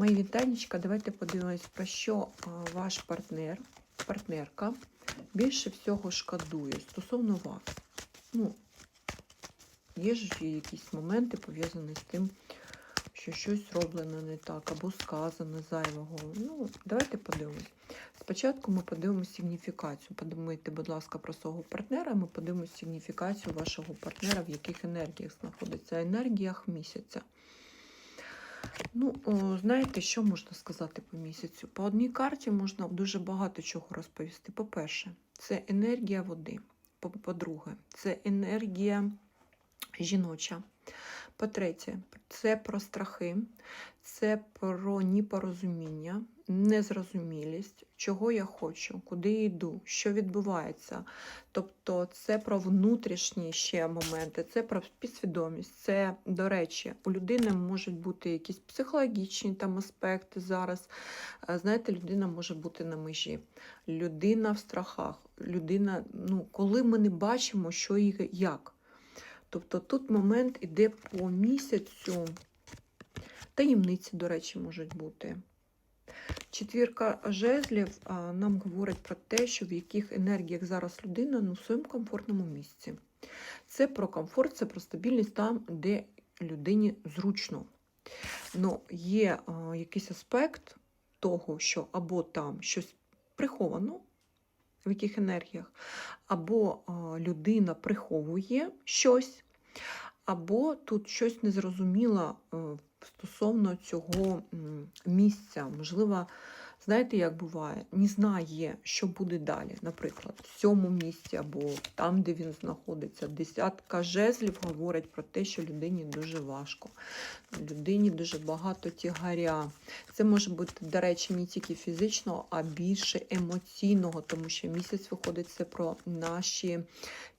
Мої вітанечка, давайте подивимось, про що ваш партнер, партнерка більше всього шкодує стосовно вас. Ну, є ж якісь моменти пов'язані з тим, що щось зроблено не так, або сказано зайвого. Ну, давайте подивимось. Спочатку ми подивимося сигніфікацію. Подумайте, будь ласка, про свого партнера. Ми подивимося сигніфікацію вашого партнера, в яких енергіях знаходиться. Енергіях місяця. Ну, знаєте, що можна сказати по місяцю? По одній карті можна дуже багато чого розповісти. По-перше, це енергія води. По- По-друге, це енергія жіноча. По-третє, це про страхи, це про непорозуміння, незрозумілість, чого я хочу, куди йду, що відбувається. Тобто це про внутрішні ще моменти, це про підсвідомість. Це, до речі, у людини можуть бути якісь психологічні там аспекти зараз. Е, Знаєте, людина може бути на межі, людина в страхах, людина, ну, коли ми не бачимо, що і як. Тобто тут момент іде по місяцю. Таємниці, до речі, можуть бути. Четвірка жезлів нам говорить про те, що в яких енергіях зараз людина в своєму комфортному місці. Це про комфорт, це про стабільність там, де людині зручно. Ну, є якийсь аспект того, що або там щось приховано, в яких енергіях, або людина приховує щось, або тут щось незрозуміло е, стосовно цього місця. Можливо, знаєте, як буває, не знає, що буде далі. Наприклад, в цьому місці або там, де він знаходиться. Десятка жезлів говорить про те, що людині дуже важко. Людині дуже багато тягаря. Це може бути, до речі, не тільки фізичного, а більше емоційного, тому що місяць виходить це про наші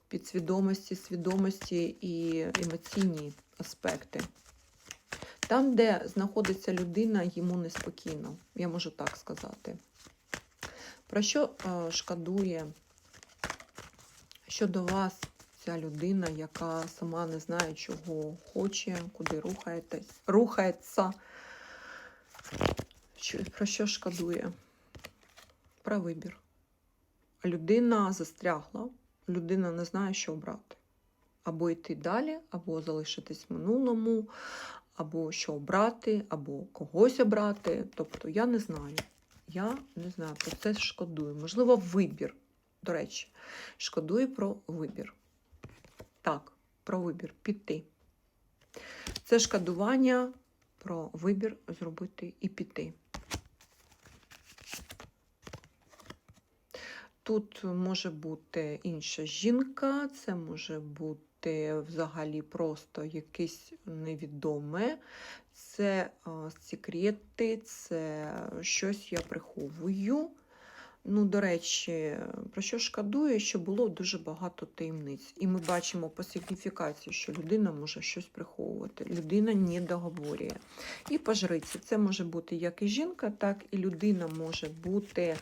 підсвідомості, свідомості і емоційні аспекти. Там, де знаходиться людина, йому неспокійно, я можу так сказати. Про що е, шкодує щодо вас ця людина, яка сама не знає, чого хоче, куди рухаєтесь, рухається? Про що шкодує? Про вибір. Людина застрягла, людина не знає, що обрати. Або йти далі, або залишитись в минулому, або що обрати, або когось обрати. Тобто я не знаю. Я не знаю, про це шкодую. Можливо, вибір. До речі, шкодую про вибір. Так, про вибір піти. Це шкодування про вибір зробити і піти. Тут може бути інша жінка, це може бути взагалі просто якесь невідоме, це секрети, це щось я приховую. Ну, до речі, про що шкодує, що було дуже багато таємниць. І ми бачимо по сигніфікації, що людина може щось приховувати, людина не договорює. І по жриці це може бути як і жінка, так і людина може бути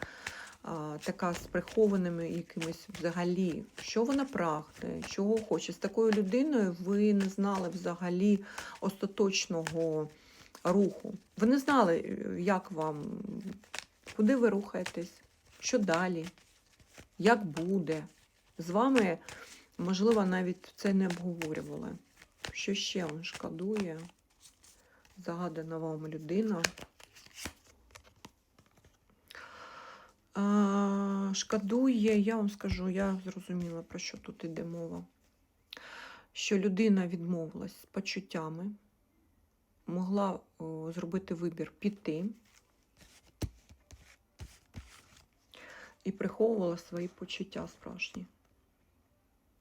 така з прихованими якимись взагалі, що вона прагне, чого хоче. З такою людиною ви не знали взагалі остаточного руху. Ви не знали, е, як вам, куди ви рухаєтесь, що далі, як буде. З вами, можливо, навіть це не обговорювали. Що ще він шкодує? Загадана вам людина. А, шкодує, я вам скажу, я зрозуміла, про що тут іде мова. Що людина відмовилась з почуттями, могла о, зробити вибір піти і приховувала свої почуття справжні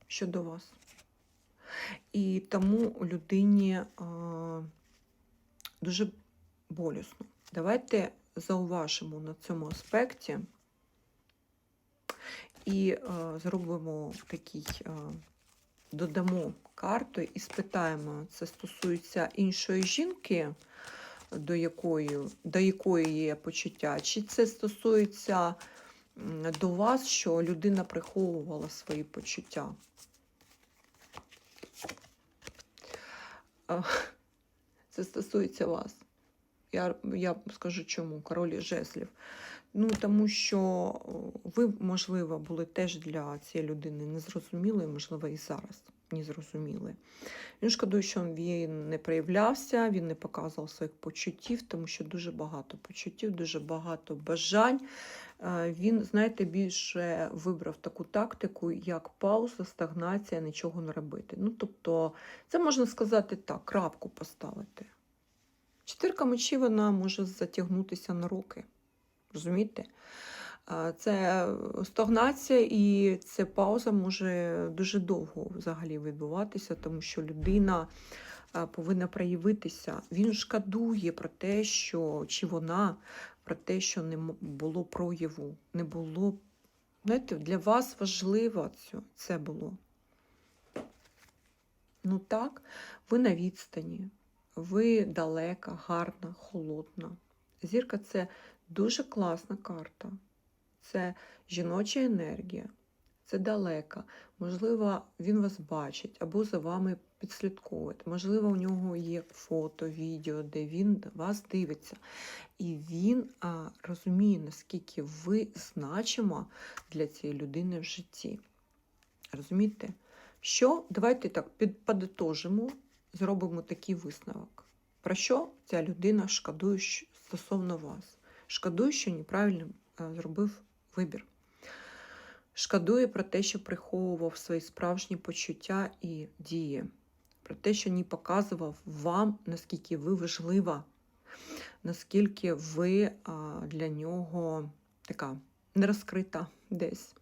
щодо вас. І тому людині а, дуже болісно. Давайте зауважимо на цьому аспекті і е, зробимо такий, е, додамо карту і спитаємо, це стосується іншої жінки, до якої, до якої є почуття, чи це стосується до вас, що людина приховувала свої почуття. Е, Це стосується вас. Я, я скажу чому, король жеслів. Ну, тому що ви, можливо, були теж для цієї людини незрозуміли, можливо, і зараз незрозуміли. Він шкодує, що він не проявлявся, він не показував своїх почуттів, тому що дуже багато почуттів, дуже багато бажань. Е, Він, знаєте, більше вибрав таку тактику, як пауза, стагнація, нічого не робити. Ну, тобто, це можна сказати так, крапку поставити. Чотирка мечів вона може затягнутися на роки. Розумієте? Це стагнація і це пауза може дуже довго взагалі відбуватися, тому що людина повинна проявитися. Він шкодує про те, що чи вона про те, що не було прояву, не було. Знаєте, для вас важливо це було. Ну так, ви на відстані, ви далека, гарна, холодна. Зірка це дуже класна карта. Це жіноча енергія, це далека. Можливо, він вас бачить або за вами підслідковує. Можливо, у нього є фото, відео, де він вас дивиться. І він а, розуміє, наскільки ви значима для цієї людини в житті. Розумієте? Що? Давайте так підподитожимо, зробимо такий висновок. Про що ця людина шкодує стосовно вас? Шкодує, що неправильно е, зробив вибір. Шкодує про те, що приховував свої справжні почуття і дії, про те, що не показував вам, наскільки ви важлива, наскільки ви для нього така нерозкрита десь.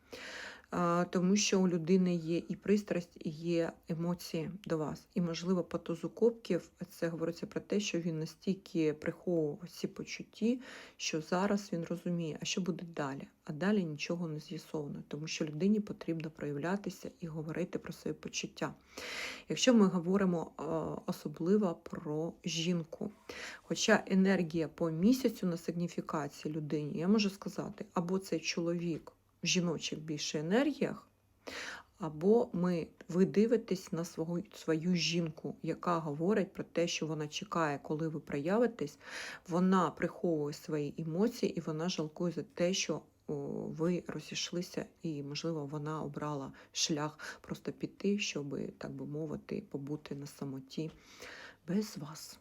Тому що у людини є і пристрасть, і є емоції до вас. І, можливо, по кубків це говориться про те, що він настільки приховував ці почутті, що зараз він розуміє, а що буде далі. А далі нічого не з'ясовано, тому що людині потрібно проявлятися і говорити про свої почуття. Якщо ми говоримо особливо про жінку, хоча енергія по місяцю на сигніфікації людині, я можу сказати, або цей чоловік жіночих більше енергіях, або ми, ви дивитесь на свого, свою жінку, яка говорить про те, що вона чекає, коли ви проявитесь, вона приховує свої емоції і вона жалкує за те, що ви розійшлися, і, можливо, вона обрала шлях просто піти, щоб, так би мовити, побути на самоті без вас.